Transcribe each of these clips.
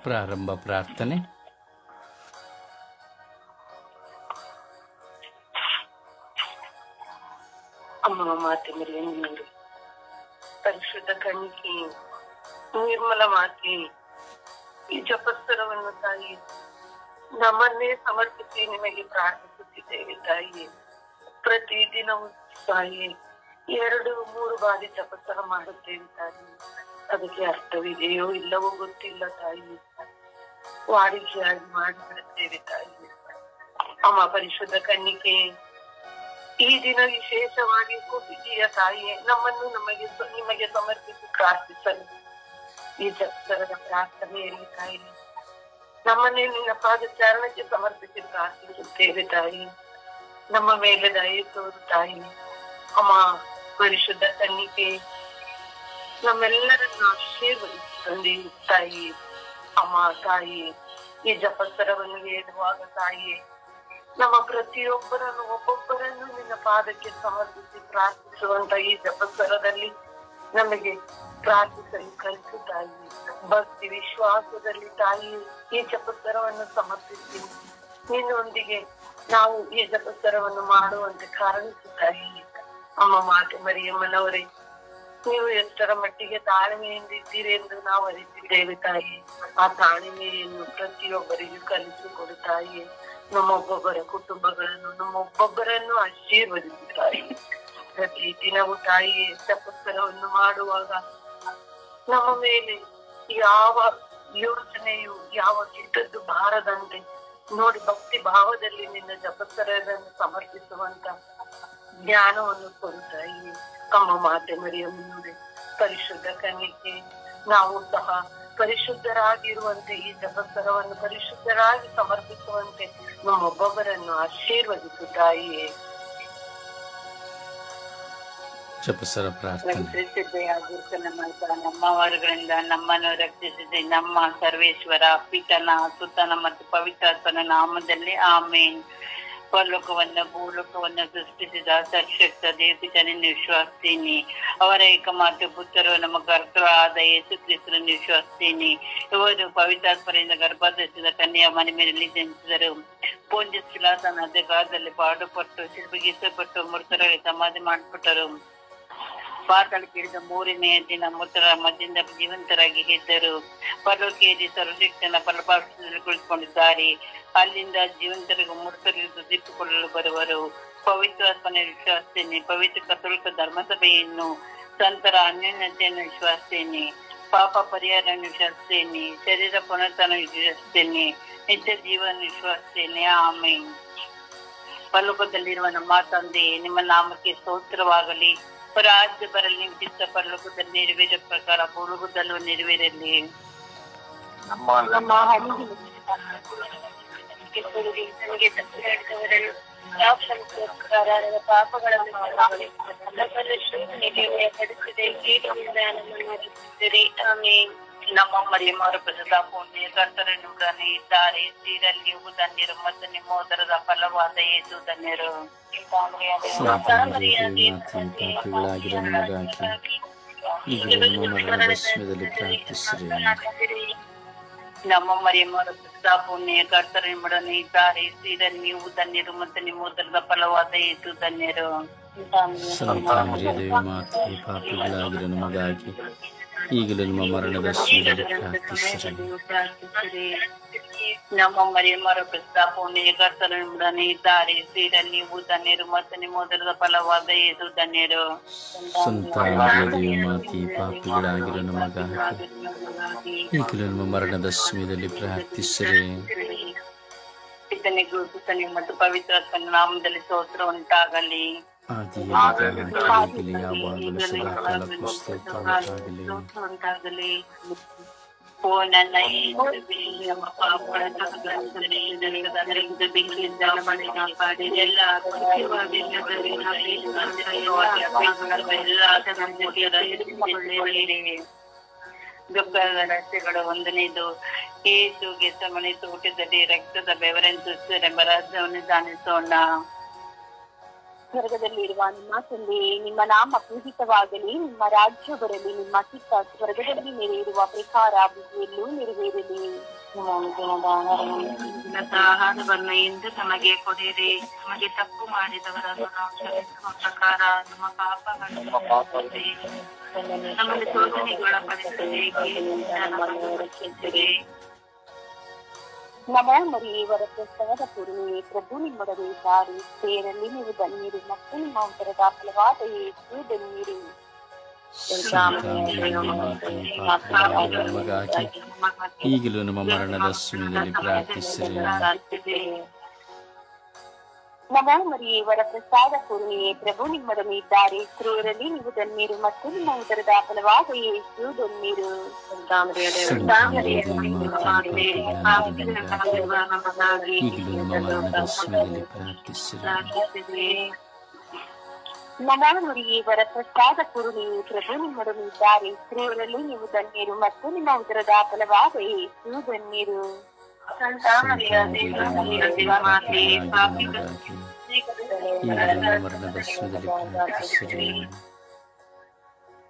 ಪ್ರಾರಂಭ ಪ್ರಾರ್ಥನೆ ಅಮ್ಮ ಮಾತೆ ಮೇಲೆ ನೀರು ಪರಿಶುದ್ಧ ಕಣಿಕೆ ನಿರ್ಮಲ ಮಾತೆ ಈ ಜಪಸ್ತರವನ್ನು ತಾಯಿ ನಮ್ಮನ್ನೇ ಸಮರ್ಪಿಸಿ ನಿಮಗೆ ಪ್ರಾರ್ಥಿಸುತ್ತಿದ್ದೇವೆ ತಾಯಿ ಪ್ರತಿ ದಿನವೂ ತಾಯಿ ಎರಡು, ಮೂರು ಬಾರಿ ತಪಸ್ಸರ ಮಾಡುತ್ತೇನೆ ತಾಯಿ ಅದಕ್ಕೆ ಅರ್ಥವಿದೆಯೋ ಇಲ್ಲವೋ ಗೊತ್ತಿಲ್ಲ ತಾಯಿ. ವಾಡಿಕೆಯಾಗಿ ಮಾಡಿಬಿಡುತ್ತೇವೆ ತಾಯಿ. ಅಮ್ಮ ಪರಿಶುದ್ಧ ಕನ್ನಿಕೆ, ಈ ದಿನ ವಿಶೇಷವಾಗಿ ಕುಟಿಯ ತಾಯಿಯೇ ನಮ್ಮನ್ನು ನಮಗೆ ನಿಮಗೆ ಸಮರ್ಪಿಸಿ ಪ್ರಾರ್ಥಿಸಲು ಈ ಜಪ್ತರದ ಪ್ರಾರ್ಥನೆಯಲ್ಲಿ ತಾಯಿ. ನಮ್ಮನ್ನೇ ನಿನ್ನ ಪಾದ ಚರಣಕ್ಕೆ ಸಮರ್ಪಿಸಿ ಪ್ರಾರ್ಥಿಸುತ್ತೇವೆ ತಾಯಿ. ನಮ್ಮ ಮೇಲೆ ದಯ ತೋರು ತಾಯಿ. ಅಮ್ಮ, ಪರಿಶುದ್ಧ ತನ್ನಿಕೆ ನಮ್ಮೆಲ್ಲರನ್ನು ಆಶೀರ್ವದಿಸಿ ತಾಯಿ. ಅಮ್ಮ, ತಾಯಿ, ಈ ಜಪಸ್ತರವನ್ನು ಹೇಳುವಾಗ ತಾಯಿ, ನಮ್ಮ ಪ್ರತಿಯೊಬ್ಬರನ್ನು, ಒಬ್ಬೊಬ್ಬರನ್ನು ನಿನ್ನ ಪಾದಕ್ಕೆ ಸಮರ್ಪಿಸಿ ಪ್ರಾರ್ಥಿಸುವಂತ ಈ ಜಪಸ್ತರದಲ್ಲಿ ನಮಗೆ ಪ್ರಾರ್ಥಿಸಲು ಕಲಿಸು ತಾಯಿ. ಭಕ್ತಿ ವಿಶ್ವಾಸದಲ್ಲಿ ತಾಯಿ, ಈ ಜಪಸ್ತರವನ್ನು ಸಮರ್ಪಿಸಿ ನಿನ್ನೊಂದಿಗೆ ನಾವು ಈ ಜಪಸ್ತರವನ್ನು ಮಾಡುವಂತೆ ಕಾರಣಿಸು ಅಮ್ಮ ಮಾತೆ ಮರಿಯಮ್ಮನವರೇ, ನೀವು ಎಷ್ಟರ ಮಟ್ಟಿಗೆ ತಾಳ್ಮೆಯಿಂದ ಇದ್ದೀರಿ ಎಂದು ನಾವು ಅರಿತಿದ್ದೇವೆ ತಾಯಿ. ಆ ತಾಳ್ಮೆಯನ್ನು ಪ್ರತಿಯೊಬ್ಬರಿಗೂ ಕಲಿಸಿಕೊಡು ತಾಯಿ. ನಮ್ಮೊಬ್ಬೊಬ್ಬರ ಕುಟುಂಬಗಳನ್ನು, ನಮ್ಮೊಬ್ಬೊಬ್ಬರನ್ನು ಆಶೀರ್ವದಿಸು ತಾಯಿ. ಪ್ರತಿ ದಿನವೂ ತಾಯಿ ತಪಸ್ಸರವನ್ನು ಮಾಡುವಾಗ ನಮ್ಮ ಮೇಲೆ ಯಾವ ಯೋಚನೆಯು, ಯಾವ ಕೆಟ್ಟದ್ದು ಬಾರದಂತೆ ನೋಡಿ ಭಕ್ತಿ ಭಾವದಲ್ಲಿ ನಿನ್ನ ಜಪಸರನ್ನು ಸಮರ್ಪಿಸುವಂತ ಜ್ಞಾನವನ್ನು ಕೊಡುತ್ತ ಈ ಕಮ್ಮ ಮಾತೆ ಮರಿಯಮ್ಮನವರೇ ಪರಿಶುದ್ಧ ಕನ್ನಿಕೆ ನಾವು ಸಹ ಪರಿಶುದ್ಧರಾಗಿರುವಂತೆ ಈ ಜಪಸ್ತರವನ್ನು ಪರಿಶುದ್ಧರಾಗಿ ಸಮರ್ಪಿಸುವಂತೆ ನಮ್ಮೊಬ್ಬೊಬ್ಬರನ್ನು ಆಶೀರ್ವದಿಸು ತಾಯಿಯೇ ಜಪಸರ ಪ್ರಾರ್ಥನೆ. ನಮ್ಮವರುಗಳಿಂದ ನಮ್ಮನ್ನು ರಕ್ಷಿಸಿದೆ ನಮ್ಮ ಸರ್ವೇಶ್ವರ, ಪಿತನ, ಸುತನ ಮತ್ತು ಪವಿತ್ರಾತ್ಮನ ನಾಮದಲ್ಲಿ ಆಮೇನ್. ಪರಲೋಕವನ್ನು, ಭೂಲೋಕವನ್ನು ಸೃಷ್ಟಿಸಿದ ಸರ್ಶಕ್ತ ದೇವಿತನನ್ನು ವಿಶ್ವಾಸ್ತೀನಿ ಅವರ ಏಕಮಾತ್ರ ಪುತ್ರರು ನಮ್ಮ ಕರ್ತರಾದ ಯೇಸು ಕ್ರಿಸ್ತರನ್ನು ವಿಶ್ವಾಸ್ತೀನಿ ಇವರು ಪವಿತ್ರಾತ್ಮರಿಂದ ಗರ್ಭಧರಿಸಿದ ಕನ್ಯೆಯ ಮನೆ ಮೇಲೆ ಜನಿಸಿದರು. ಪೂಂಜಿ ಶಿಲಾಸನ ಅಧಿಕಾರದಲ್ಲಿ ಪಾಡುಪಟ್ಟು ಶಿಲ್ಪಿಗಿಸಲ್ಪಟ್ಟು ಮೃತರಲ್ಲಿ ಸಮಾಧಿ ಮಾಡಿಬಿಟ್ಟರು ಪಾತಾಳಕ್ಕೆ ಇಳಿದ ಮೂರನೆಯ ದಿನ ಮೃತರ ಮಧ್ಯದಿಂದ ಜೀವಂತರಾಗಿ ಗೆದ್ದರು ಪರಲೋಕಿಯಲ್ಲಿ ಸರ್ವಶಕ್ತನ ಫಲಭಾಷಣದಲ್ಲಿ ಕುಳಿತುಕೊಂಡಿದ್ದಾರೆ. ಅಲ್ಲಿಂದ ಜೀವಂತರಿಗೂ ಮೃತರಿಗೂ ದಿಟ್ಟುಕೊಳ್ಳಲು ಬರುವರು. ಪವಿತ್ರಾತ್ಮನ ವಿಶ್ವಾಸೇನೆ ಪವಿತ್ರ ಕಥೋಲಿಕ ಧರ್ಮಸಭೆಯನ್ನು, ಸಂತರ ಅನ್ಯೋನ್ಯತೆಯನ್ನು ವಿಶ್ವಾಸೇನೆ ಪಾಪ ಪರಿಹಾರ ವಿಶ್ವಾಸೇನೆ ಶರೀರ ಪುನರ್ತನ ವಿಶ್ವಾಸೇನೆ ನಿತ್ಯ ಜೀವನ ವಿಶ್ವಾಸೇನೆ ಆಮೇಲೆ ಪರಲೋಕದಲ್ಲಿರುವ ನಮ್ಮ ತಂದೆ ನಿಮ್ಮ ನಾಮಕ್ಕೆ ಸ್ತೋತ್ರವಾಗಲಿ. ರಾಜ್ಯ ಬರಲಿ ನಿಮ್ಮ ಚಿತ್ತ ಪರಲೋಕದಲ್ಲಿ ನೆರವೇರೋ ಪ್ರಕಾರ ಭೂಲೋಕದಲ್ಲೂ ನೆರವೇರಲಿ ನಮ್ಮ ಹಣೆಗೆ ನನಗೆ ತಪ್ಪಿಸಿದವರನ್ನು ಯಾವಕಾರರ ಪಾಪಗಳನ್ನು ಪಡಿಸಿದೆ ಕೀಟದಿಂದ ನಮ್ಮನ್ನು ರಕ್ಷಿಸಿರಿ ಆಮೇಲೆ ನಮ್ಮ ಮರಿಯಮ್ಮರ ಪ್ರಸದ ಪುಣ್ಯ ಕರ್ತರನ್ನು ಇದ್ದಾರೆ ಸ್ತ್ರೀರಲ್ಲಿ ನೀವು ಧನ್ಯರು ಮತ್ತು ನಿಮ್ಮ ಉದರದ ಫಲವಾದ ಯೇಸು ಧನ್ಯರು ಸಂತಾನದಲ್ಲಿ ಮಾತೆ ಪಾಪಿಗಳಾಗಿರೋ ನಮಗಾಗಿ ಈಗಲೂ ನಮ್ಮ ಮರಣದ ಸಮಯದಲ್ಲಿ ಪ್ರಾರ್ಥಿಸಿರಿ ನಮ್ಮ ಮರಿಯಮ್ಮರ ಪ್ರಸದ ಪುಣ್ಯ ಕರ್ತರನ್ನು ಇದ್ದಾರೆ ಸ್ತ್ರೀರಲ್ಲಿ ನೀವು ಧನ್ಯರು ಮತ್ತು ನಿಮ್ಮ ಉದರದ ಫಲವಾದ ಯೇಸು ಧನ್ಯರು ಸಂತಾನರಿಯ ದೇವ ಮಾತೆ ಪಾಪಿಗಳಾಗಿರೋ ನಮಗಾಗಿ ಈಗಲೂ ನಿಮ್ಮ ಮರಣದ ಸಮಯದಲ್ಲಿ ಪ್ರಾರ್ಥಿಸಿರಿ ನಮ್ಮ ಮರಿಯಮ್ಮರ ಪ್ರಸ್ತಾಪವನ್ನು ಕರ್ತರನ್ನು ಇದ್ದಾರೆ ಸೀರ ನೀವು ಧನ್ಯರು ಮತ್ತು ನಿಮ್ಮ ಉದರದ ಫಲವಾದ ಏದು ಧನ್ಯರು ಮಾತಿ ಮಾತೆ ಪಾಪಿಗಳಾಗಿರೋ ನಮಗ ಈಗಲೂ ನಮ್ಮ ಮರಣದ ಸಮಯದಲ್ಲಿ ಪ್ರಾರ್ಥಿಸಿರಿ ಇದನ್ನೇ ಗುರುತಿಸಲಿ ಮತ್ತು ಪವಿತ್ರ ನಾಮದಲ್ಲಿ ಸ್ತೋತ್ರ ಉಂಟಾಗಲಿ ಆದಿಯಲ್ಲಿ ಯಾವಾಗಲೂ ಸದಾಕಾಲಕ್ಕೂ ಸ್ತೋತ್ರ ಉಂಟಾಗಲಿ ಉಂಟಾಗಲಿ ಓ ನನ್ನ ಯೇಸುವೇ, ನಮ್ಮ ಪಾಪಗಳನ್ನು ಕ್ಷಮಿಸಿರಿ, ನನಗೆ ಅದರಿಂದ ಬೆಂಕಿಯಿಂದ ನಮ್ಮನ್ನು ಕಾಪಾಡಿ ಎಲ್ಲ ಕೃತ್ಯವಾಗಿ ನಮ್ಮಲ್ಲಿ ನಾವೇನುವಾಗಿ ಅಪೇಕ್ಷಿಸುವ ಎಲ್ಲ ಅಸಂಗತಿಯ ರಹಿಸಿಕೊಳ್ಳಿರಿ. ದುಃಖದ ರಸ್ತೆಗಳು ಒಂದನೇದು ಏಸುಗೆ ಸಮನೆ ತೋಟದಲ್ಲಿ ರಕ್ತದ ಬೆವರನ್ನು ಸುರಿಸಿರೆಂಬ ರಹಸ್ಯವನ್ನು ಧ್ಯಾನಿಸೋಣ ಸ್ವರ್ಗದಲ್ಲಿರುವ ನಿಮ್ಮ ತಂದೆ ನಿಮ್ಮ ನಾಮ ಪೂಜಿತವಾಗಲಿ ನಿಮ್ಮ ರಾಜ್ಯ ಬರಲಿ ನಿಮ್ಮ ಚಿತ್ತ ಸ್ವರ್ಗದಲ್ಲಿ ನೆರೆಯಿರುವ ಪ್ರಕಾರ ಬುದ್ಧಿಯಲ್ಲೂ ನೆರವೇರಲಿ. ಆಹಾರವನ್ನು ಎಂದು ನಮಗೆ ಕೊಡಿರಿ. ನಮಗೆ ತಪ್ಪು ಮಾಡಿದವರನ್ನು ನಾವು ಕ್ಷಮಿಸುವ ಪ್ರಕಾರ ನಮ್ಮ ಪಾಪಗಳನ್ನು ನಮ್ಮನ್ನು ರಕ್ಷಿಸಿರಿ ನಮ ಮರಿಯವರ ಪ್ರಸವದ ಪೂರ್ಣಿಮೆ ಪ್ರಭು ನಿಮ್ಮೊಡನೆ ಇದ್ದಾರೆ ಸ್ತ್ರೀಯರಲ್ಲಿ ನೀವು ಧನ್ಯರು ಮತ್ತು ನಿಮ್ಮ ಉದರದ ಫಲವಾದ ಯೇಸು ಧನ್ಯರು ಪಾಪಿಗಳಾಗಿರುವ ನಮಗಾಗಿ ಈಗಲೂ ನಮ್ಮ ಮರಣದ ಸಮಯದಲ್ಲಿ ಪ್ರಾರ್ಥಿಸಿರಿ ನಮ ಮರಿಯವರ ಪ್ರಸಾದ ಪೂರ್ಣಿಮೆ ಪ್ರಭು ನಿಮ್ಮೊಡನೆ ಇದ್ದಾರೆ ಸ್ತ್ರೀಯರಲ್ಲಿ ನೀವು ಧನ್ಯರು ಮತ್ತು ನಿಮ್ಮ ಉದರದ ಫಲವಾದ ಯೇಸು ಧನ್ಯರು ಈಗಲೂ ನಮ್ಮ ಮರಣದ ಸಮಯದಲ್ಲಿ ಪ್ರಾರ್ಥಿಸಿರಿ ನಮ ಮರಿಯವರ ಪ್ರಸಾದ ಪೂರ್ಣಿಮೆ ಪ್ರಭು ನಿಮ್ಮೊಡನೆ ಇದ್ದಾರೆ ಸ್ತ್ರೀಯರಲ್ಲಿ ನೀವು ಧನ್ಯರು ಮತ್ತು ನಿಮ್ಮ ಉದರದ ಫಲವಾದ ಯೇಸು ಧನ್ಯರು ಈಗಲೂ ನಮ್ಮ ಮರಣದ ಸಮಯದಲ್ಲಿ ಪ್ರಾರ್ಥಿಸಿರಿ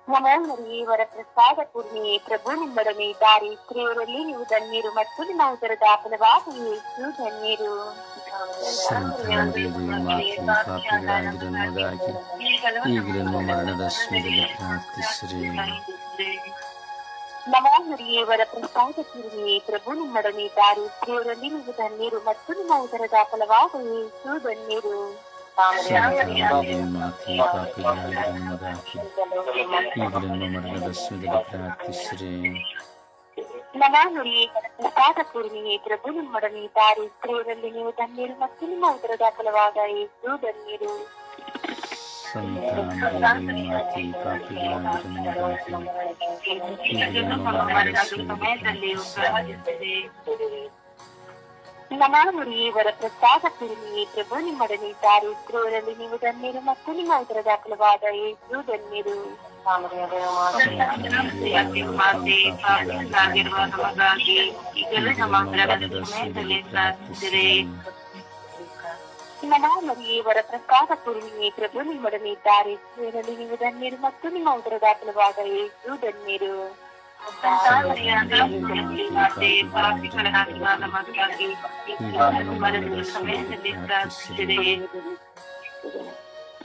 ನಮ ಮರಿಯವರ ಪ್ರಸಾದ ಪೂರ್ಣಿಮೆ ಪ್ರಭು ನಿಮ್ಮೊಡನೆ ಇದ್ದಾರೆ ಸ್ತ್ರೀಯರಲ್ಲಿ ನೀವು ಧನ್ಯರು ಮತ್ತು ನಿಮ್ಮ ಉದರದ ಫಲವಾದ ಯೇಸು ಧನ್ಯರು ಸಂತಾನದೇವಿ ಮಾತೆ ಪಾಪಿಗಳಾಗಿರುವ ನಮಗಾಗಿ ಈಗಲೂ ನಮ್ಮ ಮರಣದ ಸಮಯದಲ್ಲಿ ಪ್ರಾರ್ಥಿಸಿರಿ ನಮ ಮರಿಯವರ ಪ್ರಸಾದ ಪೂರ್ಣಿಮೆ ಪ್ರಭು ನಿಮ್ಮೊಡನೆ ಇದ್ದಾರೆ ಸ್ತ್ರೀಯರಲ್ಲಿ ನೀವು ಧನ್ಯರು ಮತ್ತು ನಿಮ್ಮ ಉದರದ ಫಲವಾದ ಯೇಸು ಧನ್ಯರು ಪ್ರಾರ್ಥಿಸಿರಿ ನಮ ಮರಿಯವರ ಪ್ರಸಾದ ನೀವು ಧನ್ಯರು ಮತ್ತು ನಿಮ್ಮ ಉದರದ ಫಲವಾದ ಯೇಸು ಸಂತಾನದೇವಿ ಮಾತೆ ಪಾಪಿಗಳಾಗಿರುವ ನಮಗಾಗಿ ಈಗಲೂ ನಮ್ಮ ಮರಣದ ಸಮಯದಲ್ಲಿ ಸಮಯದಲ್ಲಿ ನಮ ಮರಿಯವರ ಪ್ರಸಾದ ಪೂರ್ಣಿಮೆ ಪ್ರಭು ನಿಮ್ಮೊಡನೆ ಇದ್ದಾರೆ ಸ್ತ್ರೀಯರಲ್ಲಿ ನೀವು ಧನ್ಯರು ಮತ್ತು ನಿಮ್ಮ ಉದರದ ಫಲವಾದ ಯೇಸು ಧನ್ಯರು ಮಾತೆ ಪಾಪಿಗಳಾಗಿರುವ ನಮಗಾಗಿ ಈಗಲೂ ನಮ್ಮ ಮರಣದ ಸಮಯದಲ್ಲಿ ಪ್ರಾರ್ಥಿಸಿರಿ ನಮ ಮರಿಯವರ ಪ್ರಸಾದ ಪೂರ್ಣಿಮೆ ಪ್ರಭು ನಿಮ್ಮೊಡನೆ ಇದ್ದಾರೆ ಸ್ತ್ರೀಯರಲ್ಲಿ ನೀವು ಧನ್ಯರು ಮತ್ತು ನಿಮ್ಮ ಉದರದ ಫಲವಾದ ಯೇಸು ಧನ್ಯರು ಮಾತೆ ಪಾಪಿಗಳಾಗಿರುವ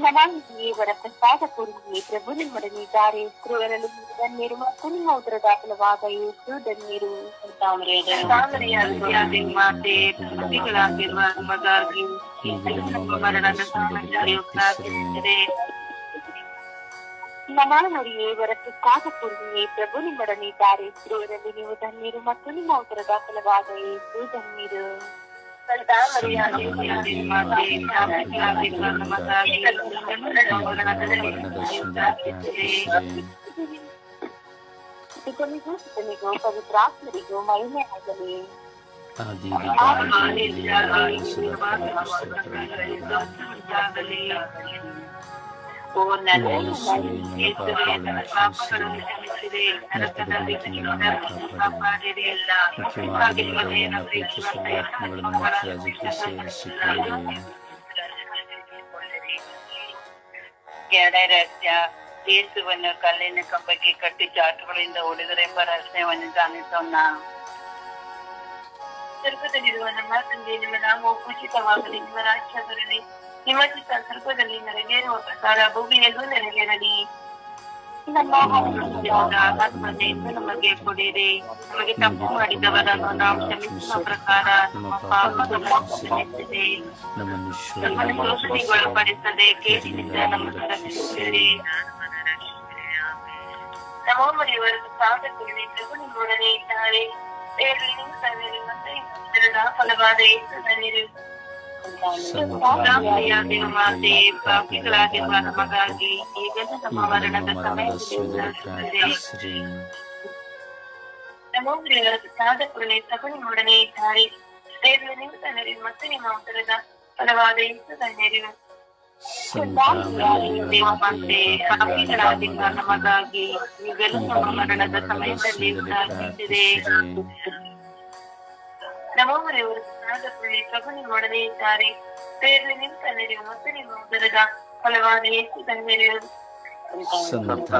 ನಮಗಾಗಿ ಈಗಲೂ ನಮ್ಮ ಮರಣದ ಸಮಯದಲ್ಲಿ ಪ್ರಾರ್ಥಿಸಿರಿ ನಮ ಮರಿಯವರ ಪ್ರಸಾದ ಪೂರ್ಣಿಮೆ ಪ್ರಭು ನಿಮ್ಮೊಡನೆ ಇದ್ದಾರೆ ಸ್ತ್ರೀಯರಲ್ಲಿ ನೀವು ಧನ್ಯರು ಮತ್ತು ನಿಮ್ಮ ಉದರದ ಫಲವಾದ ಯೇಸು ಧನ್ಯರು ಮಾತೆ ಪಾಪಿಗಳಾಗಿರುವ ನಮಗಾಗಿ ಈಗಲೂ ನಮ್ಮ ಮರಣದ ಸಮಯದಲ್ಲಿ ಪ್ರಾರ್ಥಿಸಿರಿ ನಮ ಮರಿಯವರ ಪ್ರಸಾದ ಪೂರ್ಣಿಮೆ ಪ್ರಭು ನಿಮ್ಮೊಡನೆ ಇದ್ದಾರೆ ಸ್ತ್ರೀಯರಲ್ಲಿ ನೀವು ಧನ್ಯರು ಮತ್ತು ನಿಮ್ಮ ಉದರದ ಫಲವಾದ ಯೇಸು ಧನ್ಯರು ಮಾತೆ ಪಾಪಿಗಳಾಗಿರುವ ನಮಗಾಗಿ ಈಗಲೂ ನಮ್ಮ ಮರಣದ ಸಮಯದಲ್ಲಿ ಪ್ರಾರ್ಥಿಸಿರಿ ಪಿತನಿಗೂ ಸುತನಿಗೂ ಪವಿತ್ರಾತ್ಮರಿಗೂ ಮಹಿಮೆ ಆಗಲಿ ಆದಿ ಓ ನನ್ನ ಯೇಸುವೇ, ನನ್ನ ಪಾಪಗಳನ್ನು ಕ್ಷಮಿಸಿರಿ, ನರಕದಲ್ಲಿ ನನ್ನನ್ನು ಕಾಪಾಡಿರಿ. ಮುಖ್ಯವಾಗಿ ನಿಮ್ಮನ್ನು ಪ್ರೀತಿಸುವ ಆತ್ಮಗಳನ್ನು ಮಾತ್ರ ರಾಜ್ಯಕ್ಕೆ ಸೇರಿಸಿಕೊಳ್ಳಿ ಎರಡನೇ ರಹಸ್ಯ ಯೇಸುವನ್ನು ಕಲ್ಲಿನ ಕಂಬಕ್ಕೆ ಕಟ್ಟಿ ಚಾಟುಗಳಿಂದ ಹೊಡೆದರೆಂಬ ರಹಸ್ಯವನ್ನು ಧ್ಯಾನಿಸೋಣ ಸ್ವರ್ಗದಲ್ಲಿರುವ ನಮ್ಮ ತಂದೆ ನಿಮ್ಮ ನಾಮವು ಪೂಜಿತವಾಗಲಿ ನಿಮ್ಮ ರಾಜ್ಯ ಬರಲಿ ನಿಮ್ಮ ಚಿತ್ತ ಸ್ವರ್ಗದಲ್ಲಿ ನೆರವೇರುವ ಪ್ರಕಾರ ಭೂಮಿಯಲ್ಲೂ ನೆರವೇರಲಿ ನಮ್ಮ ನಮಗೆ ಕೊಡಿರಿ ನಮಗೆ ತಪ್ಪು ಮಾಡಿದವರನ್ನು ನಾವು ಕ್ಷಮಿಸುವ ಪ್ರಕಾರ ನಮ್ಮ ಪಾಪಗಳನ್ನು ಕ್ಷಮಿಸಿರಿ ನಮ್ಮನ್ನು ಪ್ರಭು ನಿಮ್ಮೊಡನೆ ಇದ್ದಾರೆ ಫಲವಾದ ಯೇಸು ಧನ್ಯರು ಶಾಂತಿಯಾಗಿರುವ ಮಾತೆ ಪಾಪಿಗಳಾಗಿರುವ ನಮಗಾಗಿ ಈಗಲೂ ನಮ್ಮ ಮರಣದ ಸಮಯದಲ್ಲಿ ಪ್ರಾರ್ಥಿಸಿರಿ. ನಮೋ ಮರಿಯವರ ಸಾಧ ಕುರಿತು ಪ್ರಭು ನಿಮ್ಮೊಡನೆ ಇದ್ದಾರೆ ದೇವರಲ್ಲಿ ನೀವು ತಂದಿರಿ ಮತ್ತು ನಿಮ್ಮ ಉತ್ತರದ ಫಲವಾದ ಯೇಸು ಧನ್ಯರು ದೇವಮಾತೆ ಪಾಪಿಗಳಾಗಿರುವ ನಮಗಾಗಿ ಈಗಲೂ ನಮ್ಮ ಮರಣದ ಸಮಯದಲ್ಲಿ ಪ್ರಾರ್ಥಿಸಿರಿ ನಮೋ ಮರಿಯವರ ಸಾಧ ಕುರಿತು ಪ್ರಭು ನಿಮ್ಮೊಡನೆ ಇದ್ದಾರೆ ದೇವರಲ್ಲಿ ನೀವು ತಂದಿರಿ ಮತ್ತು ನಿಮ್ಮ ಉತ್ತರದ ಫಲವಾದ ಯೇಸು ಧನ್ಯರು ಸಂತ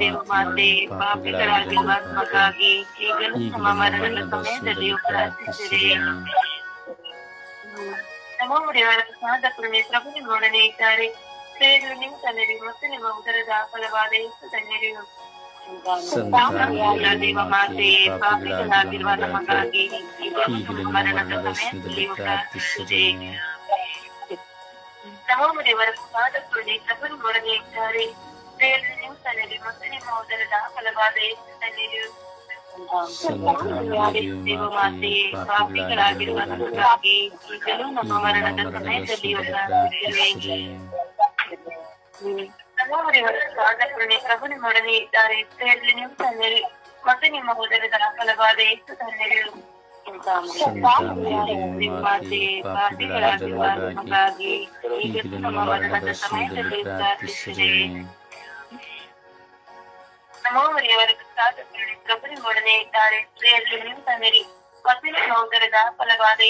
ದೇವ ಮಾತೆ ಪಾಪಿಗಳಾಗಿರುವ ನಮಗಾಗಿ ಈಗಲೂ ನಮ್ಮ ಮರಣದ ಸಮಯದಲ್ಲಿಯೂ ಪ್ರಾರ್ಥಿಸಿರಿ ನಮೋ ದೇವರ ಪ್ರಸಾದ ಕರುಣೆ ಪ್ರಭು ನಿಮ್ಮೊಡನೆ ಇದ್ದಾರೆ ಸ್ತ್ರೀಯರು ನೀವು ತನ್ನರಿ ಮತ್ತು ನಿಮ್ಮ ಉದರದ ಫಲವಾದ ಯೇಸು ಧನ್ಯರು ದೇವ ಮಾತೆ ಪಾಪಿಗಳಾಗಿರುವ ನಮಗಾಗಿ ಈಗಲೂ ನಮ್ಮ ಮರಣದ ಸಮಯದಲ್ಲಿಯೂ ಪ್ರಾರ್ಥಿಸಿರಿ ನಮೋ ದೇವರ ಪ್ರಸಾದ ಕರುಣೆ ಪ್ರಭು ನಿಮ್ಮೊಡನೆ ಇದ್ದಾರೆ ಸ್ತ್ರೀಯರು ನೀವು ತನ್ನರಿ ಮತ್ತು ನಿಮ್ಮ ಉದರದ ಫಲವಾದ ಯೇಸು ಧನ್ಯರು ದೇವ ಮಾತೆ ಪಾಪಿಗಳಾಗಿರುವ ನಮಗಾಗಿ ಈಗಲೂ ನಮ್ಮ ಮರಣದ ಸಮಯದಲ್ಲಿಯೂ ಪ್ರಾರ್ಥಿಸಿರಿ ನಮೋ ದೇವರ ಪ್ರಸಾದ ಕರುಣೆ ಪ್ರಭು ನಿಮ್ಮೊಡನೆ ಇದ್ದಾರೆ ಸ್ತ್ರೀಯರಲ್ಲಿ ನೀವು ತನ್ನರಿ ಮತ್ತು ನಿಮ್ಮ ಉದರದ ಫಲವಾದ ಎಷ್ಟು ಧನ್ಯರು ಮಾತೆ ಪಾಪಿಗಳಾಗಿರುವ ನಮಗಾಗಿ ಈಗಲೂ ನಮ್ಮ ಮರಣದ ಸಮಯದಲ್ಲಿ ಪ್ರಾರ್ಥಿಸಿರಿ ನಮೋ ದೇವರ ಪ್ರಸಾದ ಕರುಣೆ ಪ್ರಭು ನಿಮ್ಮೊಡನೆ ಇದ್ದಾರೆ ಸ್ತ್ರೀಯರಲ್ಲಿ ನೀವು ತನ್ನರಿ ಮತ್ತು ನಿಮ್ಮ ಉದರದ ಫಲವಾದ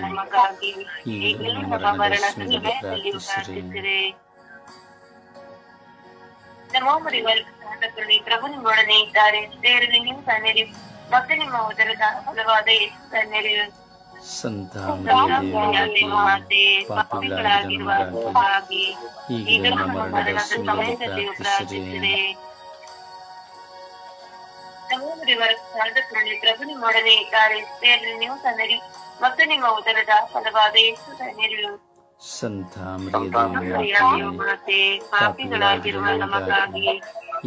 ನಮಗಾಗಿ ಈಗಲೂ ನಮ್ಮ ಮರಣದ ಸಮಯದಲ್ಲಿ ಪ್ರಾರ್ಥಿಸಿರಿ ನಮೋ ದೇವರ ಪ್ರಸಾದ ಕರುಣೆ ಪ್ರಭು ನಿಮ್ಮೊಡನೆ ಇದ್ದಾರೆ ಸ್ತ್ರೀಯರಲ್ಲಿ ನೀವು ತನ್ನರಿ ಮತ್ತು ನಿಮ್ಮ ಉದರದ ಫಲವಾದ ಯೇಸು ಧನ್ಯರು ಸಂತ ಮಾತೆ ಪಾಪಿಗಳಾಗಿರುವ ನಮಗಾಗಿ ಈಗಲೂ ನಮ್ಮ ಮರಣದ ಸಮಯದಲ್ಲಿ ಪ್ರಾರ್ಥಿಸಿರಿ ಕರುಣೆ ಪ್ರಭು ನಿಮ್ಮೊಡನೆ ಇದ್ದಾರೆ. ಸ್ತ್ರೀಯರಲ್ಲಿ ನೀವು ತನ್ನರಿ ಮತ್ತು ನಿಮ್ಮ ಉದರದ ಫಲವಾದ ಯೇಸು ಧನ್ಯರು ಸಂತ ಪಾಪಿಗಳಾಗಿರುವ ನಮಗಾಗಿ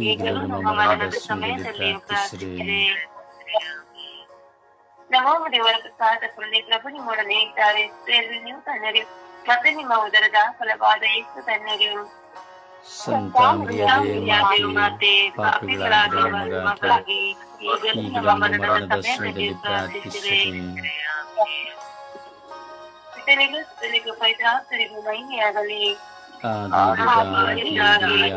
ಈಗಲೂ ನಮ್ಮ ಮರಣದ ಸಮಯದಲ್ಲಿ ನಮೋ ದೇವರ ಪ್ರಸಾದ ಕರುಣೆ ಪ್ರಭು ನಿಮ್ಮೊಡನೆ ಇದ್ದಾರೆ. ಸ್ತ್ರೀಯರಲ್ಲಿ ನೀವು ತನ್ನರಿ ಮತ್ತು ನಿಮ್ಮ ಉದರದ ಫಲವಾದ ಯೇಸು ಧನ್ಯರು ಸಂತ ಮಾತೆ ಪಾಪಿಗಳಾಗಿರುವ ನಮಗಾಗಿ ಈಗಲೂ ನಮ್ಮ ಮರಣದ ಸಮಯದಲ್ಲಿ ಪ್ರಾರ್ಥಿಸಿರಿ ಪಿತನಿಗೂ ಸುತನಿಗೂ ಪೈತ್ರಾಸ್ತರಿಗೂ ಮಹಿಮೆಯಾಗಲಿ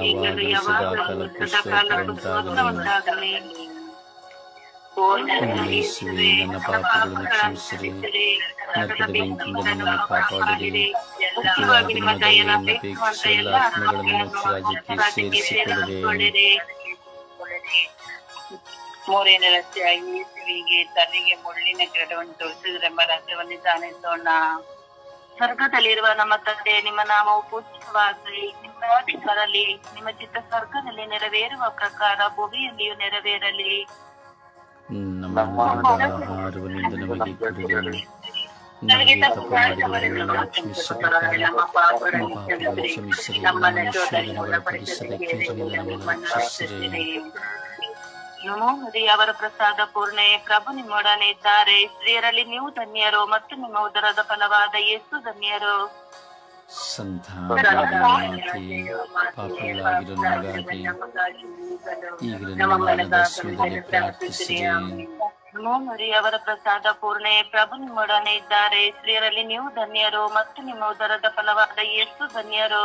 ಈಗಲೂ ಯಾವಾಗಲೂ ಸದಾಕಾಲಕ್ಕೂ ಸ್ತೋತ್ರವಂತಾಗಲಿ ಯೇಸುವೆ ನನ್ನ ಪಾಪಗಳನ್ನು ಕ್ಷಮಿಸಿರಿ ನರಕದ ಬೆಂಕಿಯಿಂದ ನನ್ನನ್ನು ಕಾಪಾಡಿರಿ ಮುಖ್ಯವಾಗಿ ನಿಮ್ಮ ದಯೆಯನ್ನು ಅಪೇಕ್ಷಿಸುವ ಎಲ್ಲ ಆತ್ಮಗಳನ್ನು ಮೋಕ್ಷ ರಾಜ್ಯಕ್ಕೆ ಸೇರಿಸಿಕೊಳ್ಳಿರಿ ಮೂರನೇ ರಸ್ತೆಯಾಗಿ ಯೇಸುವಿಗೆ ತಲೆಗೆ ಮುಳ್ಳಿನ ಸ್ವರ್ಗದಲ್ಲಿರುವ ನಮ್ಮ ತಂದೆ ನಿಮ್ಮ ನಾಮವು ಪೂಜಿತವಾಗಲಿ ನಿಮ್ಮ ನಿಮ್ಮ ಚಿತ್ತ ಸ್ವರ್ಗದಲ್ಲಿ ನೆರವೇರುವ ಪ್ರಕಾರ ಭೂಮಿಯಲ್ಲಿಯೂ ನೆರವೇರಲಿ ನಮ್ಮ ಅವರ ಪ್ರಸಾದ ಪೂರ್ಣೆ ಪ್ರಭು ನಿಮ್ಮೊಡನೆ ಇದ್ದಾರೆ. ಸ್ತ್ರೀಯರಲ್ಲಿ ನೀವು ಧನ್ಯರು ಮತ್ತು ನಿಮ್ಮ ಉದರದ ಫಲವಾದ ಯೇಸು ಧನ್ಯರು. ಸಂತ ಮಾತೆ ಪಾಪಗಳಾಗಿರೋ ನಮಗಾಗಿ ಈಗಲೂ ನಮ್ಮ ಮರಣದ ಸಮಯದಲ್ಲಿ ಪ್ರಾರ್ಥಿಸಿರಿ ನಮೋ ಮರಿ ಅವರ ಪ್ರಸಾದ ಪೂರ್ಣೆ ಪ್ರಭು ನಿಮ್ಮೊಡನೆ ಇದ್ದಾರೆ ಸ್ತ್ರೀಯರಲ್ಲಿ ನೀವು ಧನ್ಯರು ಮತ್ತು ನಿಮ್ಮ ಉದರದ ಫಲವಾದ ಯೇಸು ಧನ್ಯರು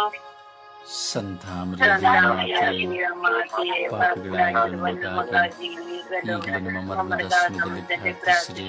ಸಂತ ಮಾತೆ ಪಾಪಗಳಾಗಿರೋ ನಮಗಾಗಿ ಈಗಲೂ ನಮ್ಮ ಮರಣದ ಸಮಯದಲ್ಲಿ ಪ್ರಾರ್ಥಿಸಿರಿ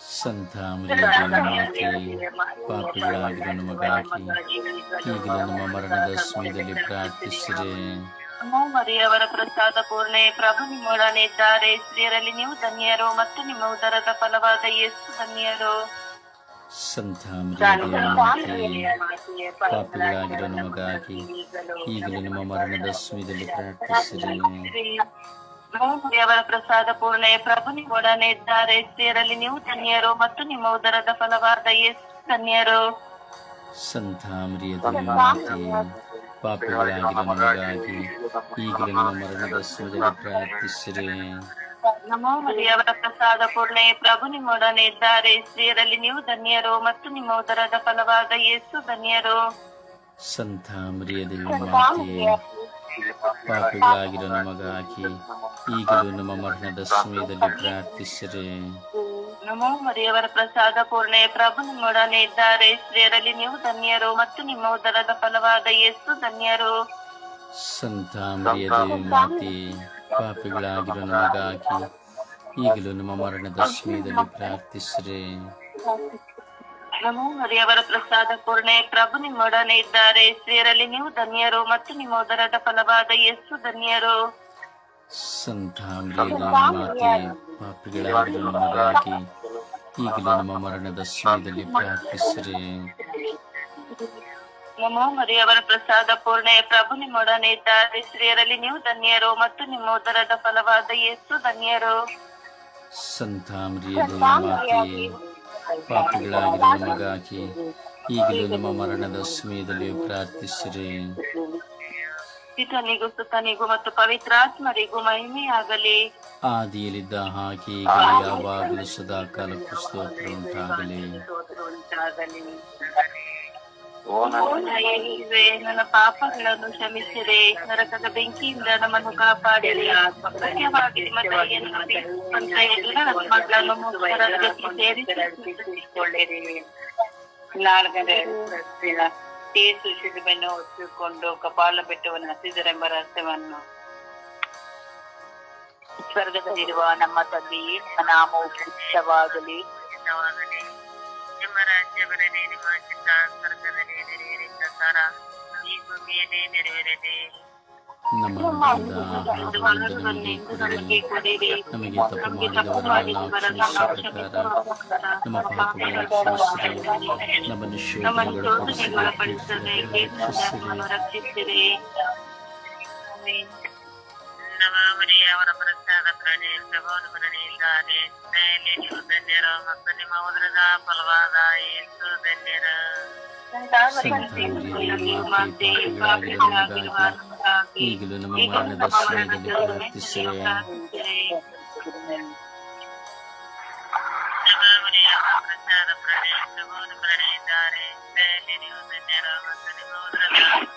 ಸಂತ ಮಾತೆ ಪಾಪಗಳಾಗಿರೋ ನಮಗಾಗಿ ಈಗಲೂ ನಮ್ಮ ಮರಣದ ಸಮಯದಲ್ಲಿ ಪ್ರಾರ್ಥಿಸಿರಿ. ಮರಿಯವರ ಪ್ರಸಾದ ಪೂರ್ಣೆ ಪ್ರಭು ನಿಮ್ಮೊಡನೆ ಇದ್ದಾರೆ. ಸ್ತ್ರೀಯರಲ್ಲಿ ನೀವು ಧನ್ಯರು ಮತ್ತು ನಿಮ್ಮ ಉದರದ ಫಲವಾದ ಯೇಸು ಧನ್ಯರು. ಸಂತ ಪಾಪಗಳಾಗಿರೋ ನಮಗಾಗಿ ಈಗಲೂ ನಮ್ಮ ಮರಣದ ಸಮಯದಲ್ಲಿ ಪ್ರಾರ್ಥಿಸಿರಿ. ಮರಿಯವರ ಪ್ರಸಾದ ಪೂರ್ಣೆ ಪ್ರಭು ನಿಮ್ಮೊಡನೆ ಇದ್ದಾರೆ. ಸ್ತ್ರೀಯರಲ್ಲಿ ನೀವು ಧನ್ಯರು ಮತ್ತು ನಿಮ್ಮ ಉದರದ ಫಲವಾದ ಯೇಸು ಧನ್ಯರು. ಸಂತ ಮಾತೆ ಪಾಪಗಳಾಗಿರೋ ನಮಗಾಗಿ ಈಗಲೂ ನಮ್ಮ ಮರಣದ ಸಮಯದಲ್ಲಿ ಪ್ರಾರ್ಥಿಸಿರಿ. ನಮೋ ಮರಿಯವರ ಪ್ರಸಾದ ಪೂರ್ಣೆ ಪ್ರಭು ನಿಮ್ಮೊಡನೆ ಇದ್ದಾರೆ. ಸ್ತ್ರೀಯರಲ್ಲಿ ನೀವು ಧನ್ಯರು ಮತ್ತು ನಿಮ್ಮ ಉದರದ ಫಲವಾದ ಯೇಸು ಧನ್ಯರು. ಸಂತ ಮರಿಯದೇವಿ ಮಾತೆಯೇ ಪಾಪಿಗಳಾಗಿರೋ ನಮಗಾಗಿ ಈಗಲೂ ನಮ್ಮ ಮರಣದ ಸಮಯದಲ್ಲಿ ಪ್ರಾರ್ಥಿಸಿರಿ. ನಮೋ ಮರಿಯವರ ಪ್ರಸಾದ ಪೂರ್ಣೆಯ ಪ್ರಭು ನಿಮ್ಮೊಡನೆ ಇದ್ದಾರೆ. ಸ್ತ್ರೀಯರಲ್ಲಿ ನೀವು ಧನ್ಯರು ಮತ್ತು ನಿಮ್ಮ ಉದರದ ಫಲವಾದ ಯೇಸು ಧನ್ಯರು. ಸಂತ ಮರಿಯ ಮಾತಿ ಪಾಪಿಗಳಾಗಿರೋ ನಮಗಾಗಿ ಈಗಲೂ ನಮ್ಮ ಮರಣದ ಸಮಯದಲ್ಲಿ ಪ್ರಾರ್ಥಿಸಿರೆ. ನಮೋ ಮರಿಯವರ ಪ್ರಸಾದ ಪೂರ್ಣೆ. ಪ್ರಭು ನಿಮ್ಮೊಡನೆ ಇದ್ದಾರೆ. ಸ್ತ್ರೀಯರಲ್ಲಿ ನೀವು ಧನ್ಯರು ಮತ್ತು ನಿಮ್ಮ ಉದರದ ಫಲವಾದ ಯೇಸು ಧನ್ಯರು. ಸಂತ ಮರಿಯದೇವಿ ನಮಗಾಗಿ ಈಗಲೂ ನಮ್ಮ ಮರಣದ ಸಮಯದಲ್ಲಿ ಪ್ರಾರ್ಥಿಸಿರೆ. ನಮೋ ಮರಿಯವರ ಪ್ರಸಾದ ಪೂರ್ಣೆ. ಪ್ರಭು ನಿಮ್ಮೊಡನೆ ಇದ್ದಾರೆ. ಸ್ತ್ರೀಯರಲ್ಲಿ ನೀವು ಧನ್ಯರು ಮತ್ತು ನಿಮ್ಮ ಉದರದ ಫಲವಾದ ಯೇಸು ಧನ್ಯರು. ಸಂತಾಮ್ರಿಯ ಮಾತೆಯೇ ಪಾಪಿಗಳಾಗಿರೋ ನಮಗಾಗಿ ಈಗಲೂ ನಮ್ಮ ಮರಣದ ಸಮಯದಲ್ಲಿ ಪ್ರಾರ್ಥಿಸಿರಿ. ಪಿತನಿಗೂ ಸುತನಿಗೂ ಮತ್ತು ಪವಿತ್ರಾತ್ಮರಿಗೂ ಮಹಿಮೆಯಾಗಲಿ. ಆದಿಯಲ್ಲಿದ್ದ ಹಾಗೆ ಈಗಲೂ ಯಾವಾಗಲೂ ಸದಾ ಕಾಲಕ್ಕೂ ಸ್ತೋತ್ರ ಉಂಟಾಗಲಿ ಓ ನನ್ನ ಪಾಪಗಳನ್ನು ಕ್ಷಮಿಸಿದೆ ನರಕದ ಬೆಂಕಿಯಿಂದ ನಮ್ಮನ್ನು ಕಾಪಾಡಿರಿ. ಮುಖ್ಯವಾಗಿ ನಿಮ್ಮ ಎಲ್ಲ ಮಕ್ಕಳನ್ನು ಸೇರಿಸಿಕೊಳ್ಳಿರಿ. ನಾಲ್ಕನೇ ಹೊತ್ತುಕೊಂಡು ಕಪಾಲ ಬೆಟ್ಟವನ್ನು ಹತ್ತಿದರೆಂಬ ರಹಸ್ಯವನ್ನು. ಸ್ವರ್ಗದಲ್ಲಿರುವ ನಮ್ಮ ತಂದೆಯೇ ನಾಮವು ಪವಿತ್ರವಾಗಲಿ ನಿಮ್ಮ ರಾಜ್ಯ ಬರಲಿ ನಿಮ್ಮ ಚಿತ್ತ ಸ್ವರ್ಗದಲ್ಲಿ ನೆರವೇರಿದ ಪ್ರಕಾರ ಈ ಭೂಮಿಯಲ್ಲಿ ನೆರವೇರಲಿ ನಮ್ಮ ಅನುದಿನದ ಆಹಾರವನ್ನು ಇಂದು ನಮಗೆ ಕೊಡಿರಿ. ನಮಗೆ ತಪ್ಪು ಮಾಡಿದವರನ್ನ ನಾವು ಕ್ಷಮಿಸುವ ಪ್ರಕಾರ ನಮ್ಮ ಪಾಪಗಳನ್ನು ಕ್ಷಮಿಸಿರಿ ನಮ್ಮನ್ನು ನಮ್ಮನ್ನು ಶೋಧನೆಗೊಳಪಡಿಸದೆ ಶೋಧನೆಗೊಳಪಡಿಸದೆ ರಕ್ಷಿಸಿರಿ. ರಕ್ಷಿಸಿರಿ ನವಮರಿ ಅವರ ಪ್ರಸಾದ ಪ್ರಾಣಿ ಪ್ರಭುವನ್ನು ಮರಣಿದ್ದಾರೆ ದಯೆಯಲ್ಲಿ ನೀವು ಧನ್ಯರು ಮತ್ತು ನಿಮ್ಮ ಉದರದ ಫಲವಾದ ಯೇಸು ಧನ್ಯರು ಮಾತೆ ಪಾಪಿಗಳಾಗಿರುವ ನಮಗಾಗಿ ಈಗಲೂ ನಮ್ಮ ಈಗ ಮರಣದ ನಮ್ಮ ಸಮಯದಲ್ಲಿ ಮರಣದ ಪ್ರಾರ್ಥಿಸಿರಿ ಪ್ರಾರ್ಥಿಸಿರಿ. ನವಮರಿಯ ಪ್ರಸಾದ ಪ್ರಾಣಿ ಪ್ರಭುವನ್ನು ಮರಣಿದ್ದಾರೆ ದಯೆಯಲ್ಲಿ ನೀವು ಧನ್ಯರು ಮತ್ತು ನಿಮ್ಮ ಉದರದ ಫಲವಾದ ಯೇಸು ಧನ್ಯರು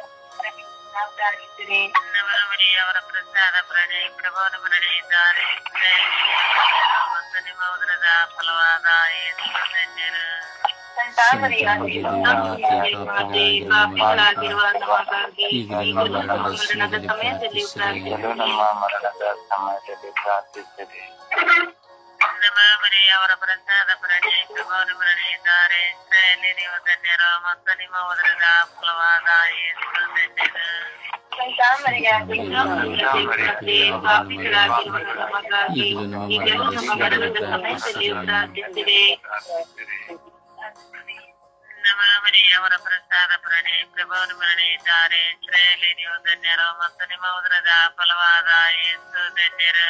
ಪಾಪಿಗಳಾಗಿರುವ ನಮಗಾಗಿ ಈಗಲೂ ನಮ್ಮ ಮರಣದ ಸಮಯದಲ್ಲಿ ಪ್ರಾರ್ಥಿಸಿರಿ ನವಮರಿಯವರ ಪ್ರಸಾದ ಪ್ರಾಣಿ ಪ್ರಭುವನ್ನು ಮರಣಿದ್ದಾರೆ ಸ್ತ್ರೀಯಲ್ಲಿ ನೀವು ಧನ್ಯರು ಮತ್ತು ನಿಮ್ಮ ಉದರದ ಫಲವಾದ ಯೇಸು ಧನ್ಯರು ಸಂತ ಮಾತೆ ಪಾಪಿಗಳಾಗಿರುವ ನಮಗಾಗಿ ಈಗಲೂ ನಮ್ಮ ಮರಣದ ಸಮಯದಲ್ಲಿ ಪ್ರಾರ್ಥಿಸಿರಿ ನವಮರಿಯವರ ಪ್ರಸಾದ ಪ್ರಾಣಿ ಪ್ರಭುವನ್ನು ಮರಣಿದ್ದಾರೆ ಮತ್ತು ನಿಮ್ಮ ಉದರದ ಫಲವಾದ ಯೇಸು ಧನ್ಯರು ಪಾಪಿಗಳಾಗಿರುವ ನಮಗಾಗಿ ಈಗಲೂ ನಮ್ಮ ಮರಣದ ಸಮಯದಲ್ಲಿ ಪ್ರಾರ್ಥಿಸಿರಿ ನವಮರಿಯವರ ಪ್ರಸಾದ ಪ್ರಾಣಿ ಪ್ರಭುವನ್ನು ಮರಣಿದ್ದಾರೆ ಸ್ತ್ರೀಯಲ್ಲಿ ನೀವು ಧನ್ಯರು ಮತ್ತು ನಿಮ್ಮ ಉದರದ ಫಲವಾದ ಈಗಲೂ ನಮ್ಮ ಮರಣದ ಸಮಯದಲ್ಲಿ ಪ್ರಾರ್ಥಿಸಿರಿ ನವಮರಿಯವರ ಪ್ರಸಾದ ಪ್ರಣಿ ಪ್ರಭುವನ್ನು ಮರಣಿದ್ದಾರೆ ಸ್ತ್ರೀಯಲ್ಲಿ ನೀವು ಧನ್ಯರು ಮತ್ತು ನಿಮ್ಮ ಉದರದ ಫಲವಾದ ಯೇಸು ಧನ್ಯರು.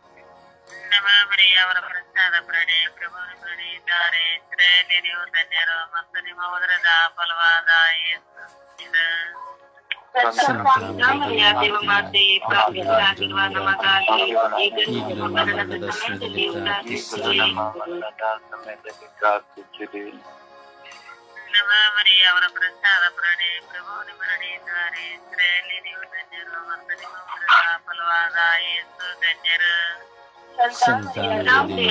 ಪ್ರಾರ್ಥಿಸಿರಿ ಸಮಯದಲ್ಲಿ ಪ್ರಾರ್ಥಿಸಿರಿ ನವಮರಿಯವರ ಪ್ರಸಾದ ಪ್ರಾಣಿ ಪ್ರಭುವನ್ನು ಮರಣಿದ್ದಾರೆ ಸ್ತ್ರೀಯಲ್ಲಿ ನೀವು ಧನ್ಯರು ಮತ್ತು ನಿಮ್ಮ ಉದರದ ಫಲವಾದ ಯೇಸು ಧನ್ಯರು ಮಾತೆ ಪಾಪಿಗಳಾಗಿರುವ ನಮಗಾಗಿ ಈಗಲೂ ನಮ್ಮ ಮರಣದ ಸಮಯದಲ್ಲಿ ಪ್ರಾರ್ಥಿಸಿರಿ ಸಮಯದಲ್ಲಿ ಪ್ರಾರ್ಥಿಸಿರಿ ನವಮರಿಯವರ ಪ್ರಸಾದ ಪ್ರಾಣಿ ಪ್ರಭುವನ್ನು ಮರಣಿದ್ದಾರೆ ಸ್ತ್ರೀಯಲ್ಲಿ ನೀವು ಧನ್ಯರು ಮತ್ತು ನಿಮ್ಮ ಉದರದ ಫಲವಾದ ಯೇಸು ಸಂತಾನಮರಿಯಾಗಿರುವ ಮಾತೆ ಪಾಪಿಗಳಾಗಿರುವ ನಮಗಾಗಿ ಈಗಲೂ ನಮ್ಮ ಮರಣದ ಸಮಯದಲ್ಲಿ ಪ್ರಾರ್ಥಿಸಿರಿ ನಮ್ಮ ಮರಣದ ಸಮಯದಲ್ಲಿ ಪ್ರಾರ್ಥಿಸಿರಿ ನವಮರಿಯವರ ಪ್ರಸಾದ ಪ್ರಾಣಿ ಪ್ರಭುವನ್ನು ಮರಣಿದ್ದಾರೆ ಸ್ತ್ರೀಯಲ್ಲಿ ನೀವು ಧನ್ಯರು ಸಂತಾನದಲ್ಲಿ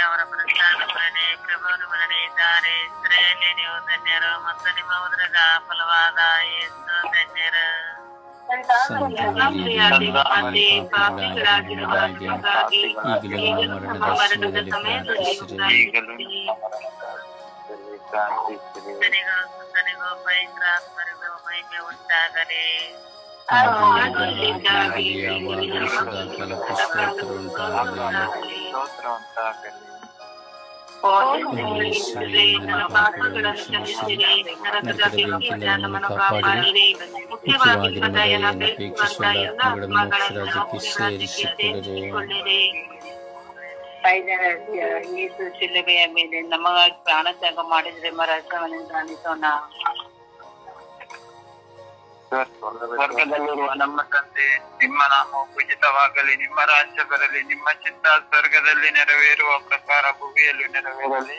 ಅವರ ಪ್ರಸ್ತಾಪನೆ ಪ್ರಭುನು ಮರಣಿದ್ದಾರೆ ಇಸ್ರೇಲಿ ನೀವು ಧನ್ಯರು ಮತ್ತು ನಿಮ್ಮ ಉದರದ ಫಲವಾದ ಯೇಸು ಧನ್ಯರು ಈಗಲೂ ಮರಣದ ಸಮಯದಲ್ಲಿ ಪ್ರಾರ್ಥಿಸಿರಿ ಈಗಲೂ ನಮ್ಮ ಮರಣದಲ್ಲಿ ಪ್ರಾರ್ಥಿಸಿರಿ ಸುತ್ತನಿಗೂ ಸುತ್ತನಿಗೂ ಪವಿತ್ರಾತ್ಮರಿಗೂ ಮಹಿಮೆ ಉಂಟಾಗಲಿ ಆದಿಯಾಗಿ ಯಾವಾಗಲೂ ಸದಾಕಾಲ ಪುಸ್ತಕ ಉಂಟಾಗಲಿ ಸ್ತೋತ್ರ ಉಂಟಾಗಲಿ ಯೇಸುವೇ, ನನ್ನ ಪಾಪಗಳನ್ನು ಕ್ಷಮಿಸಿರಿ ನರಕದ ಬೆಂಕಿಯಿಂದ ನಮ್ಮನ್ನು ಕಾಪಾಡಿರಿ ಮುಖ್ಯವಾಗಿ ನಿಮ್ಮ ದಯೆಯನ್ನು ಅಪೇಕ್ಷಿಸುವ ಸೇರಿಸಿಕೊಳ್ಳಿರಿ ಯೇಸು ಶಿಲುಬೆಯ ಮೇಲೆ ನಮಗಾಗಿ ಪ್ರಾಣ ತ್ಯಾಗ ಮಾಡಿದ್ರೆ ರಹಸ್ಯವನ್ನು ಕಾಣಿಸೋಣ ಸ್ವರ್ಗದಲ್ಲಿರುವ ನಮ್ಮ ತಂದೆ ನಿಮ್ಮ ನಾಮ ಪೂಜಿತವಾಗಲಿ ನಿಮ್ಮ ರಾಜ್ಯ ಬರಲಿ ನಿಮ್ಮ ಚಿತ್ತ ಸ್ವರ್ಗದಲ್ಲಿ ನೆರವೇರುವ ಪ್ರಕಾರ ಭೂಮಿಯಲ್ಲೂ ನೆರವೇರಲಿ.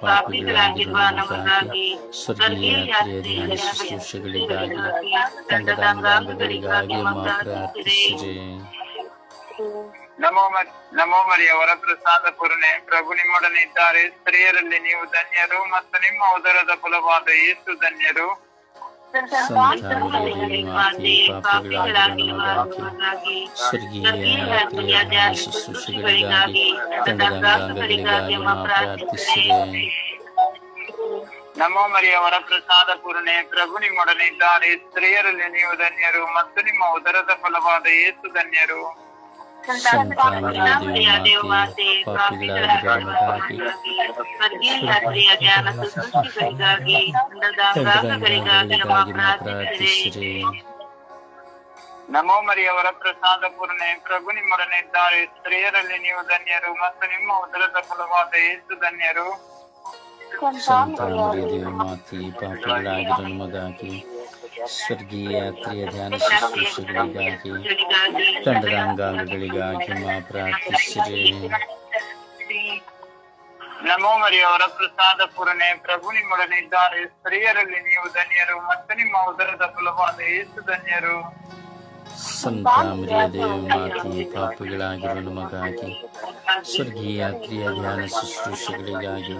ಪಾಪಿಗಳಾಗಿರುವ ನಮಗಾಗಿ ಸ್ವರ್ಗೀಯ ಶುಶ್ರೂಷೆಗಳಿಗಾಗಿ ತಂಡದ ಅಂಗಾಂಗಗಳಿಗಾಗಿ ನಮೋ ನಮೋ ಮರಿಯ ಪ್ರಸಾದ ಪೂರ್ಣೆ. ಪ್ರಭು ನಿಮ್ಮೊಡನೆ ಇದ್ದಾರೆ. ಸ್ತ್ರೀಯರಲ್ಲಿ ನೀವು ಧನ್ಯರು ಮತ್ತು ನಿಮ್ಮ ಉದರದ ಫಲವಾದ ಏಸು ಧನ್ಯರು. ಸಂತ ಮಾತೆ ಪಾಪಿಗಳಾಗಿರುವ ನಮಗಾಗಿ ಸ್ವರ್ಗೀಯ ಧ್ಯಾನ ಶುಶ್ರೂಷೆಗಳಿಗಾಗಿ ತಂಡದ ಅಂಗಾಂಗಗಳಿಗಾಗಿ ಅಮ್ಮ ಪ್ರಾರ್ಥಿಸಿರಿ ನಮೋ ಮರಿಯವರ ಪ್ರಸಾದ ಪೂರ್ಣೆ ಪ್ರಭು ನಿಮ್ಮೊಡನೆ ಇದ್ದಾರೆ ಸ್ತ್ರೀಯರಲ್ಲಿ ನೀವು ಧನ್ಯರು ಮತ್ತು ನಿಮ್ಮ ಉದರದ ಫಲವಾದ ಏಸು ಧನ್ಯರು ಸಂತ ಮರಿಯ ದೇವಮಾತೆ ನಮಗಾಗಿ ಸ್ವರ್ಗೀಯ ಶುಶ್ರೂಷೆಗಳಿಗಾಗಿ ತಂಡದ ಅಂಗಾಂಗಗಳಿಗಾಗಿ ನಮ್ಮ ನಮೋ ಮರಿಯವರ ಪ್ರಸಾದ ಪೂರ್ಣೆ. ಪ್ರಭು ನಿಮ್ಮೊಡನೆ ಇದ್ದಾರೆ. ಸ್ತ್ರೀಯರಲ್ಲಿ ನೀವು ಧನ್ಯರು ಮತ್ತು ನಿಮ್ಮ ಉದರದ ಫಲವಾದ ಯೇಸು ಧನ್ಯರು. ಸಂತ ಮರಿಯ ದೇವಮಾತೆ ಪಾಪಿಗಳಾಗಿರುವ ನಮಗಾಗಿ ಸ್ವರ್ಗೀಯ ಯಾತ್ರೆಯ ಧ್ಯಾನ ಶುಶ್ರೂಷೆಗಳಿಗಾಗಿ ತಂಡದ ಅಂಗಾಂಗಗಳಿಗಾಗಿ ಅಮ್ಮ ಪ್ರಾರ್ಥಿಸಿರಿ ನಮೋ ಮರಿಯವರ ಪ್ರಸಾದ ಪೂರ್ಣೆ ಪ್ರಭು ನಿಮ್ಮೊಡನೆ ಇದ್ದಾರೆ ಸ್ತ್ರೀಯರಲ್ಲಿ ನೀವು ಧನ್ಯರು ಮತ್ತು ನಿಮ್ಮ ಉದರದ ಫಲವಾದ ಯೇಸು ಧನ್ಯರು ಸಂತ ದೇವಮಾತೆ ಪಾಪಿಗಳಾಗಿರುವ ನಮಗಾಗಿ, ಸ್ವರ್ಗೀಯ ಯಾತ್ರೆಯ ಧ್ಯಾನ ಶುಶ್ರೂಷೆಗಳಿಗಾಗಿ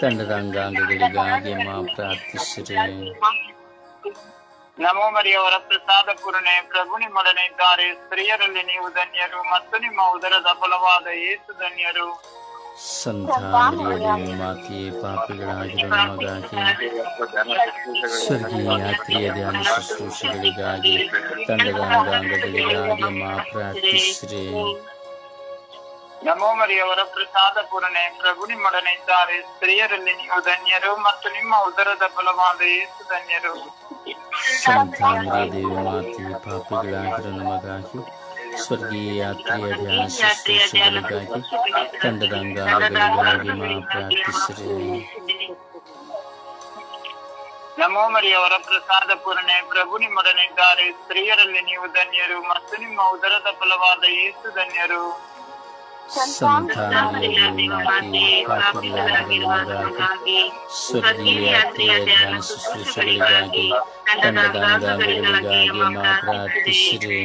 ತಂಡದ ಅಂಗಾಂಗಗಳಿಗಾಗಿ ಮಾ ಪ್ರಾರ್ಥಿಸಿರಿ. ನಮೋ ಮರಿಯವರ ಪ್ರಸಾದ ಕುರುಣೆ ಪ್ರಭು ನಿಮ್ಮೊಡನೆ ಇದ್ದಾರೆ. ಸ್ತ್ರೀಯರಲ್ಲಿ ನೀವು ಧನ್ಯರು ಮತ್ತು ನಿಮ್ಮ ಉದರದ ಫಲವಾದ ಯೇಸು ಧನ್ಯರು. ಸಂತ ಮರಿಯ ದೇವಮಾತೆ ಪಾಪಿಗಳಾಗಿರುವ ನಮಗಾಗಿ ಸ್ವರ್ಗೀಯ ಯಾತ್ರೆಯ ಧ್ಯಾನ ಶುಶ್ರೂಷೆಗಳಿಗಾಗಿ ತಂಡದ ಅಂಗಾಂಗಗಳಿಗಾಗಿ ಅಮ್ಮ ಪ್ರಾರ್ಥಿಸಿರಿ ನಮೋ ಮರಿಯವರ ಪ್ರಸಾದ ಪೂರ್ಣೆ ಪ್ರಭು ನಿಮ್ಮೊಡನೆ ಇದ್ದಾರೆ ಸ್ತ್ರೀಯರಲ್ಲಿ ನೀವು ಧನ್ಯರು ಮತ್ತು ನಿಮ್ಮ ಉದರದ ಫಲವಾದ ಯೇಸು ಧನ್ಯರು ಸಂತ ಮರಿಯ ದೇವಮಾತೆ ಪಾಪಿಗಳಾಗಿರುವ ನಮಗಾಗಿ ಸ್ವರ್ಗೀಯ ಯಾತ್ರೆಯ ಧ್ಯಾನ ಶುಶ್ರೂಷೆಗಳಿಗಾಗಿ ತಂಡದ ಅಂಗಾಂಗಗಳಿಗಾಗಿ ಪ್ರಾರ್ಥಿಸಿರಿ ನಮೋ ಮರಿಯವರ ಪ್ರಸಾದ ಪೂರ್ಣೆ. ಪ್ರಭು ಸ್ತ್ರೀಯರಲ್ಲಿ ನೀವು ಧನ್ಯರು ಮತ್ತು ನಿಮ್ಮ ಉದರದ ಫಲವಾದ ಯೇಸು ಧನ್ಯರು. ಸ್ವರ್ಗೀಯ ಯಾತ್ರೆಯ ಧ್ಯಾನ ಶುಶ್ರೂಷೆಗಳಿಗಾಗಿ ತಂಡದ ಅಂಗಾಂಗಗಳಿಗಾಗಿ ಅಮ್ಮ ಪ್ರಾರ್ಥಿಸಿರಿ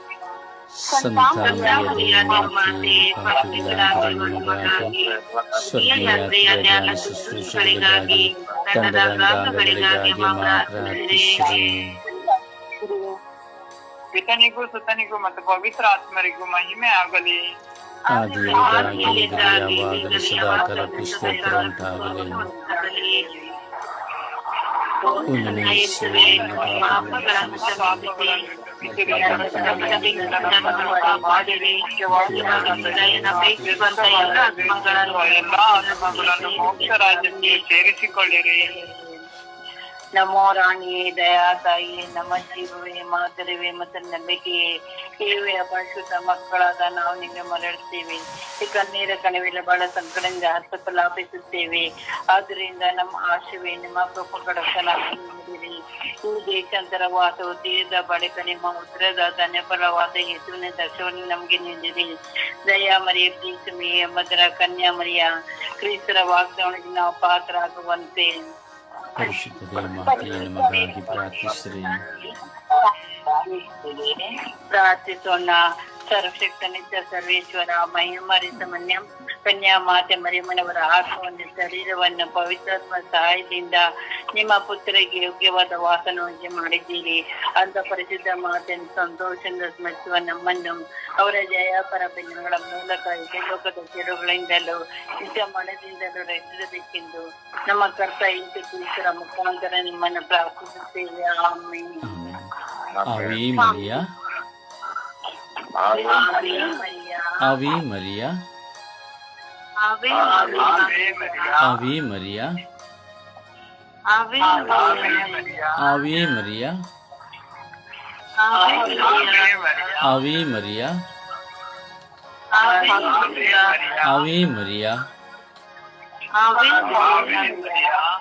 ಸಂತಾನವಿಲ್ಲದೆ ಮಾತೆ ಪಾಪಿಗಳಾಗಿರುವ ನಮಗಾಗಿ ಸ್ವರ್ಗೀಯ ಧ್ಯಾನ ಶುಶ್ರೂಷೆಗಳಿಗಾಗಿ ತಂಡದಂಗಾಂಗಗಳಿಗಾಗಿ ಮಮ್ಮ ಪ್ರಾರ್ಥಿಸಿರಿ ಪಿತನಿಗೂ ಸುತನಿಗೂ ಮತ್ತು ಪವಿತ್ರ ಆತ್ಮರಿಗೂ ಮಹಿಮೆ ಆಗಲಿ ಆದಿಯಾಗಿ ಯಾವಾಗಲೂ ಸದಾಕಾಲ ಸ್ತೋತ್ರ ಉಂಟಾಗಲಿ ಉನ್ನತೀಸುವೆ ನನ್ನ ಪಾಪಗಳನ್ನು ಎಲ್ಲ ಆತ್ಮಗಳನ್ನು ಮೋಕ್ಷ ರಾಜ್ಯಕ್ಕೆ ಸೇರಿಸಿಕೊಳ್ಳಿರಿ. ನಮೋ ರಾಣಿಯೇ ದಯಾ ತಾಯಿ ನಮ್ಮ ಜೀವವೇ, ಮಾತರಿವೆ ಮತ್ತು ನಂಬಿಕೆಯೇ. ಸೇವೆಯ ಅಪರಿಶುದ್ಧ ಮಕ್ಕಳಾದ ನಾವು ನಿಮಗೆ ಮರಳುತ್ತೇವೆ. ಈ ಕಣ್ಣೀರ ಕಣಿವೆಲ್ಲ ಬಹಳ ಸಂಕಟದಿಂದ ಹತ್ತು ಲಾಭಿಸುತ್ತೇವೆ ಆದ್ರಿಂದ ನಮ್ಮ ಆಶಯವೇ ನಿಮ್ಮ ಕೃಪಕಡಕನಾಗಿರಿ ಈ ದೇಶಾಂತರ ವಾಸವು ತೀರದ ಬಳಿಕ ನಿಮ್ಮ ಉತ್ತರದ ಧನ್ಯಪರವಾದ ಯೇಸುವಿನ ದರ್ಶವನ್ನು ನಮಗೆ ನೀಡಿದೆ ದಯಾ ಮರಿಯ ಪ್ರೀತಮಿ ಮದರ ಕನ್ಯಾ ಮರಿಯ ಕ್ರಿಸ್ತರ ವಾಗ್ದಾವಣಿಗೆ ನಾವು ಪಾತ್ರರಾಗುವಂತೆ. ಪರಿಶುದ್ಧ ಮಾತೆಯೇ ನಮಗಾಗಿ ಪ್ರಾರ್ಥಿಸಿರಿ. ಪ್ರಾರ್ಥಿಸೋಣ. ಸರ್ವಶಕ್ತ, ನಿತ್ಯ ಸರ್ವೇಶ್ವರ ಕನ್ಯಾ, ಮಾತೆ, ಮರಿಯಮ್ಮನವರ ಆತ್ಮವನ್ನು, ಶರೀರವನ್ನು, ಪವಿತ್ರಾತ್ಮ ಸಹಾಯದಿಂದ ನಿಮ್ಮ ಪುತ್ರಿಗೆ ಯೋಗ್ಯವಾದ ವಾಸನವಾಗಿ ಮಾಡಿದ್ದೀರಿ ಅಂತ ಪರಿಶುದ್ಧ ಮಾತನ್ನು ಸಂತೋಷದಿಂದ ಸ್ಮರಿಸುವ ನಮ್ಮನ್ನು ಅವರ ಜಯಾಪರ ಬೆಂಗಳ ಮೂಲಕ ಈ ಲೋಕದ ಕೆಡುಗಳಿಂದಲೂ ನಿಜ ಮನದಿಂದಲೂ ರಚಿಸಬೇಕೆಂದು ನಮ್ಮ ಕರ್ತ ಇಂತು ಕ್ರಿಸ್ತರ ಮುಖಾಂತರ ನಿಮ್ಮನ್ನು ಪ್ರಾರ್ಥಿಸುತ್ತೇವೆ ಆಮೇಲೆ ಆವಿ ಮರಿಯ ಆವಿ ಮರಿಯ ಆವೇ ಮರಿಯ Avim Ave Maria. Ave Maria. Ave Maria. Ave Maria. Ave Maria.